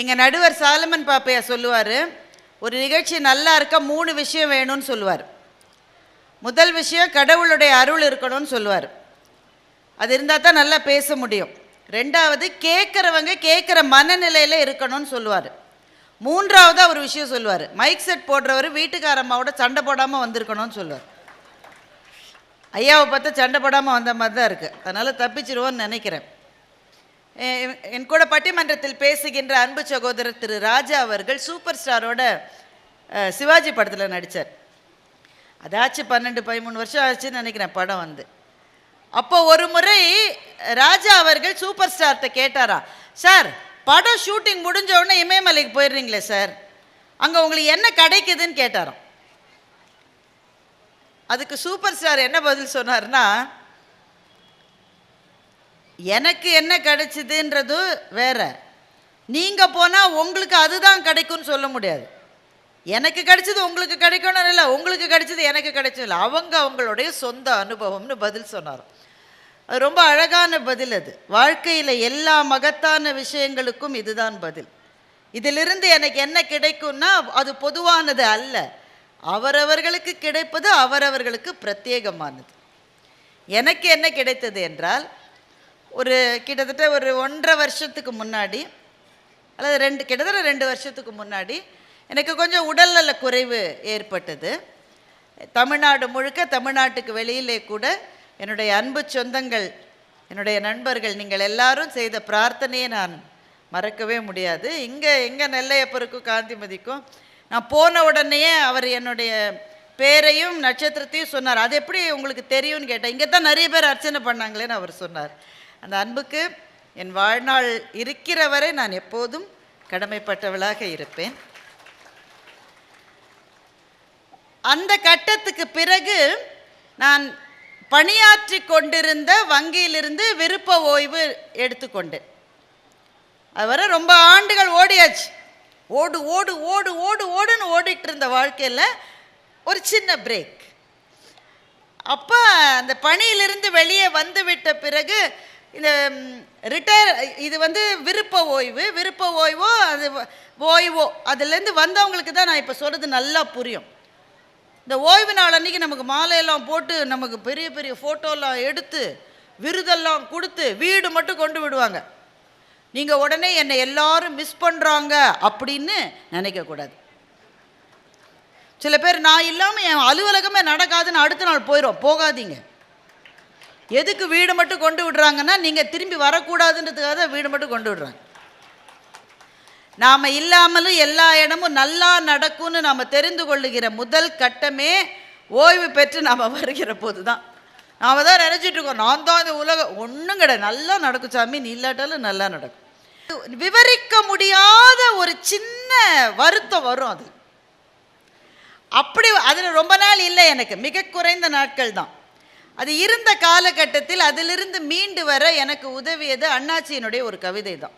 எங்கள் நடுவர் சாலமன் பாப்பையா சொல்லுவார் ஒரு நிகழ்ச்சி நல்லா இருக்க மூணு விஷயம் வேணும்னு சொல்லுவார். முதல் விஷயம் கடவுளுடைய அருள் இருக்கணும்னு சொல்லுவார். அது இருந்தால் தான் நல்லா பேச முடியும். ரெண்டாவது கேட்குறவங்க கேட்குற மனநிலையில் இருக்கணும்னு சொல்லுவார். மூன்றாவதாக ஒரு விஷயம் சொல்லுவார். மைக் செட் போடுறவர் வீட்டுக்கார அம்மாவோட சண்டை போடாமல் வந்திருக்கணும்னு சொல்லுவார். ஐயாவை பார்த்தா சண்டை போடாமல் வந்த மாதிரி தான் இருக்குது அதனால் தப்பிச்சிருவோன்னு நினைக்கிறேன். என் கூட பட்டிமன்றத்தில் பேசுகின்ற அன்பு சகோதரர் திரு ராஜா அவர்கள் சூப்பர் ஸ்டாரோட சிவாஜி படத்தில் நடித்தார் அதாச்சு பன்னெண்டு பதிமூணு வருஷம் ஆச்சுன்னு நினைக்கிறேன் படம் வந்து. அப்போ ஒரு முறை ராஜா அவர்கள் சூப்பர் ஸ்டார்கிட்ட கேட்டாரா சார் படம் ஷூட்டிங் முடிஞ்ச உடனே இமயமலைக்கு போயிடுறீங்களே சார்? அங்கே உங்களுக்கு என்ன கிடைக்குதுன்னு கேட்டாராம். அதுக்கு சூப்பர் ஸ்டார் என்ன பதில் சொன்னார்னா எனக்கு என்ன கிடைச்சிதுன்றது வேற. நீங்கள் போனால் உங்களுக்கு அதுதான் கிடைக்கும்னு சொல்ல முடியாது. எனக்கு கிடைச்சது உங்களுக்கு கிடைக்கணும் இல்லை உங்களுக்கு கிடைச்சது எனக்கு கிடைச்சது இல்லை. அவங்க அவங்களுடைய சொந்த அனுபவம்னு பதில் சொன்னார் அது ரொம்ப அழகான பதில் அது. வாழ்க்கையில் எல்லா மகத்தான விஷயங்களுக்கும் இதுதான் பதில். இதிலிருந்து எனக்கு என்ன கிடைக்கும்னா அது பொதுவானது அல்ல. அவரவர்களுக்கு கிடைப்பது அவரவர்களுக்கு பிரத்யேகமானது. எனக்கு என்ன கிடைத்தது என்றால் ஒரு கிட்டத்தட்ட ஒரு ஒன்றரை வருஷத்துக்கு முன்னாடி அல்லது ரெண்டு கிட்டத்தட்ட ரெண்டு வருஷத்துக்கு முன்னாடி எனக்கு கொஞ்சம் உடல்நல குறைவு ஏற்பட்டது. தமிழ்நாடு முழுக்க தமிழ்நாட்டுக்கு வெளியிலே கூட என்னுடைய அன்பு சொந்தங்கள் என்னுடைய நண்பர்கள் நீங்கள் எல்லாரும் செய்த பிரார்த்தனையை நான் மறக்கவே முடியாது. இங்கே எங்கே நெல்லையப்பருக்கும் காந்திமதிக்கும் நான் போன உடனேயே அவர் என்னுடைய பேரையும் நட்சத்திரத்தையும் சொன்னார். அது எப்படி உங்களுக்கு தெரியும்னு கேட்டேன் இங்கே தான் நிறைய பேர் அர்ச்சனை பண்ணாங்களேன்னு அவர் சொன்னார். அந்த அன்புக்கு என் வாழ்நாள் இருக்கிற வரை நான் எப்போதும் கடமைப்பட்டவளாக இருப்பேன். அந்த கட்டத்துக்கு பிறகு நான் பணியாற்றி கொண்டிருந்த வங்கியிலிருந்து விருப்ப ஓய்வு எடுத்துக்கொண்டேன் அது வரை ரொம்ப ஆண்டுகள் ஓடியாச்சு. ஓடு ஓடு ஓடு ஓடு ஓடுன்னு ஓடிட்டு இருந்த வாழ்க்கையில் ஒரு சின்ன பிரேக் அப்போ அந்த பணியிலிருந்து வெளியே வந்து விட்ட பிறகு இந்த ரிட்டையர் இது வந்து விருப்ப ஓய்வு விருப்ப ஓய்வோ அது வ- ஓய்வோ அதுலேருந்து வந்தவங்களுக்கு தான் நான் இப்போ சொல்கிறது நல்லா புரியும். இந்த ஓய்வு நாள் அன்றைக்கி நமக்கு மாலையெல்லாம் போட்டு நமக்கு பெரிய பெரிய ஃபோட்டோலாம் எடுத்து விருதெல்லாம் கொடுத்து வீடு மட்டும் கொண்டு விடுவாங்க. நீங்கள் உடனே என்னை எல்லாரும் மிஸ் பண்ணுறாங்க அப்படின்னு நினைக்கக்கூடாது சில பேர் நான் இல்லாமல் என் அலுவலகமே நடக்காதுன்னு அடுத்த நாள் போயிடும் போகாதீங்க. எதுக்கு வீடு மட்டும் கொண்டு விடுறாங்கன்னா நீங்கள் திரும்பி வரக்கூடாதுன்றதுக்காக தான் வீடு மட்டும் கொண்டு விடுறாங்க. நாம் இல்லாமலும் எல்லா இடமும் நல்லா நடக்கும்னு நாம் தெரிந்து கொள்ளுகிற முதல் கட்டமே ஓய்வு பெற்று நாம் வருகிற போது தான் நாம் தான் நினச்சிட்டு இருக்கோம் நான் தான் இந்த உலகம் ஒன்றும் கிடையாது. நல்லா நடக்கும் சாமி நீ இல்லாட்டாலும் நல்லா நடக்கும். விவரிக்க முடியாத ஒரு சின்ன வருத்தம் வரும் அது. அப்படி அதில் ரொம்ப நாள் இல்லை எனக்கு. மிக குறைந்த நாட்கள் தான் அது இருந்த காலகட்டத்தில் அதிலிருந்து மீண்டு வர எனக்கு உதவியது அண்ணாச்சியினுடைய ஒரு கவிதை தான்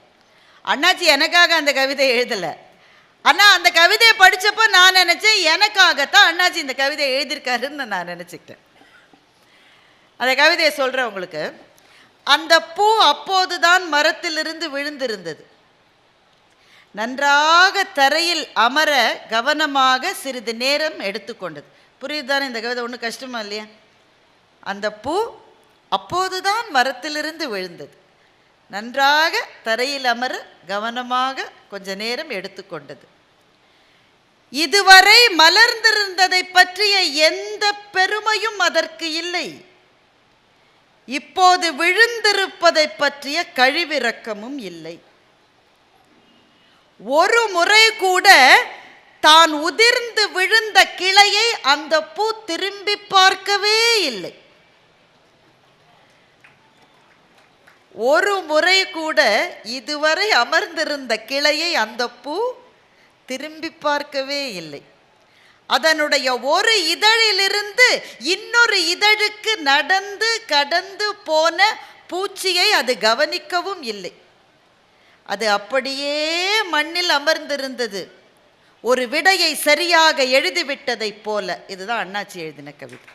அண்ணாச்சி எனக்காக அந்த கவிதை எழுதலை. ஆனால் அந்த கவிதையை படித்தப்போ நான் நினச்சேன் எனக்காகத்தான் அண்ணாச்சி இந்த கவிதையை எழுதியிருக்காருன்னு நான் நினச்சிக்கிட்டேன். அந்த கவிதையை சொல்கிறேன் உங்களுக்கு. அந்த பூ அப்போதுதான் மரத்திலிருந்து விழுந்திருந்தது. நன்றாக தரையில் அமர கவனமாக சிறிது நேரம் எடுத்துக்கொண்டது. புரியுதுதானே இந்த கவிதை ஒன்றும் கஷ்டமா இல்லையா? அந்த பூ அப்போதுதான் மரத்திலிருந்து விழுந்தது. நன்றாக தரையில் அமர கவனமாக கொஞ்ச நேரம் எடுத்துக்கொண்டது. இதுவரை மலர்ந்திருந்ததை பற்றிய எந்த பெருமையும் அதற்கு இல்லை. இப்போது விழுந்திருப்பதை பற்றிய கழிவிறக்கமும் இல்லை. ஒரு முறை கூட தான் உதிர்ந்து விழுந்த கிளையை அந்த பூ திரும்பி பார்க்கவே இல்லை. ஒரு முறை கூட இதுவரை அமர்ந்திருந்த கிளையை அந்த பூ திரும்பி பார்க்கவே இல்லை. அதனுடைய ஒரு இதழிலிருந்து இன்னொரு இதழுக்கு நடந்து கடந்து போன பூச்சியை அது கவனிக்கவும் இல்லை. அது அப்படியே மண்ணில் அமர்ந்திருந்தது. ஒரு விடையை சரியாக எழுதிவிட்டதைப் போல. இதுதான் அண்ணாச்சி எழுதின கவிதை.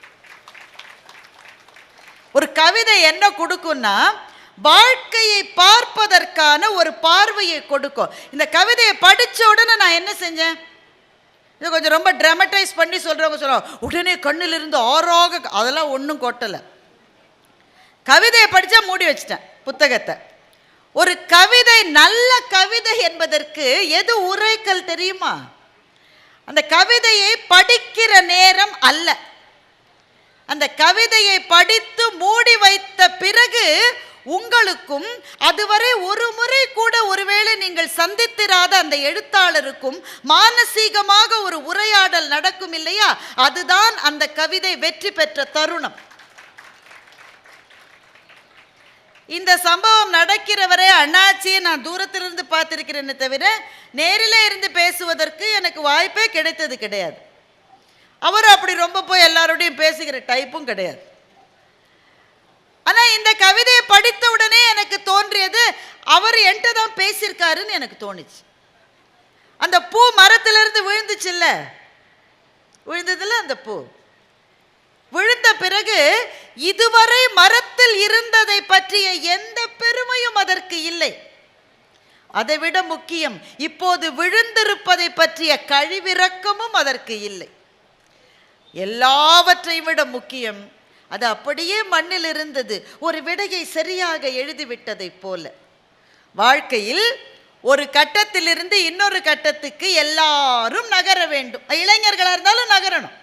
ஒரு கவிதை என்ன கொடுக்கும்னா வாழ்க்கையை பார்ப்பதற்கான ஒரு பார்வையை கொடுக்கும். இந்த கவிதையை படித்த உடனே நான் என்ன செஞ்சேன்? இது கொஞ்சம் ரொம்ப ட்ராமடைஸ் பண்ணி சொல்கிறவங்க சொல்கிறோம் உடனே கண்ணிலிருந்து ஆறாக அதெல்லாம் ஒன்றும் கொட்டலை. கவிதையை படித்தா மூடி வச்சிட்டேன் புத்தகத்தை. ஒரு கவிதை நல்ல கவிதை என்பதற்கு எது உரைக்கல் தெரியுமா? அந்த கவிதையை படிக்கிற நேரம் அல்ல. அந்த கவிதையை படித்து மூடி வைத்த பிறகு உங்களுக்கும் அதுவரை ஒரு முறை கூட ஒருவேளை நீங்கள் சந்தித்திராத அந்த எழுத்தாளருக்கும் மானசீகமாக ஒரு உரையாடல் நடக்கும் இல்லையா? அதுதான் அந்த கவிதை வெற்றி பெற்ற தருணம். இந்த சம்பவம் நடக்கிறவரை அண்ணாச்சியை நான் தூரத்திலிருந்து பார்த்திருக்கிறேன்னு தவிர நேரில் இருந்து பேசுவதற்கு எனக்கு வாய்ப்பே கிடைத்தது கிடையாது. அவர் அப்படி ரொம்ப போய் எல்லாரோடையும் பேசுகிற டைப்பும் கிடையாது. ஆனா இந்த கவிதை படித்த உடனே எனக்கு தோன்றியது அவர் என்கிட்ட தான் பேசியிருக்காருன்னு எனக்கு தோணுச்சு. அந்த பூ மரத்திலிருந்து விழுந்துச்சுல்ல? விழுந்ததுல அந்த பூ. விழுந்த பிறகு இதுவரை மரத்தில் இருந்ததை பற்றிய எந்த பெருமையும் அதற்கு இல்லை. அதைவிட முக்கியம் இப்போது விழுந்திருப்பதை பற்றிய கழிவிறக்கமும் அதற்கு இல்லை. எல்லாவற்றை விட முக்கியம் அது அப்படியே மண்ணில் இருந்தது. ஒரு விடையை சரியாக எழுதிவிட்டதைப் போல. வாழ்க்கையில் ஒரு கட்டத்திலிருந்து இன்னொரு கட்டத்துக்கு எல்லாரும் நகர வேண்டும். இளைஞர்களாக இருந்தாலும் நகரணும்.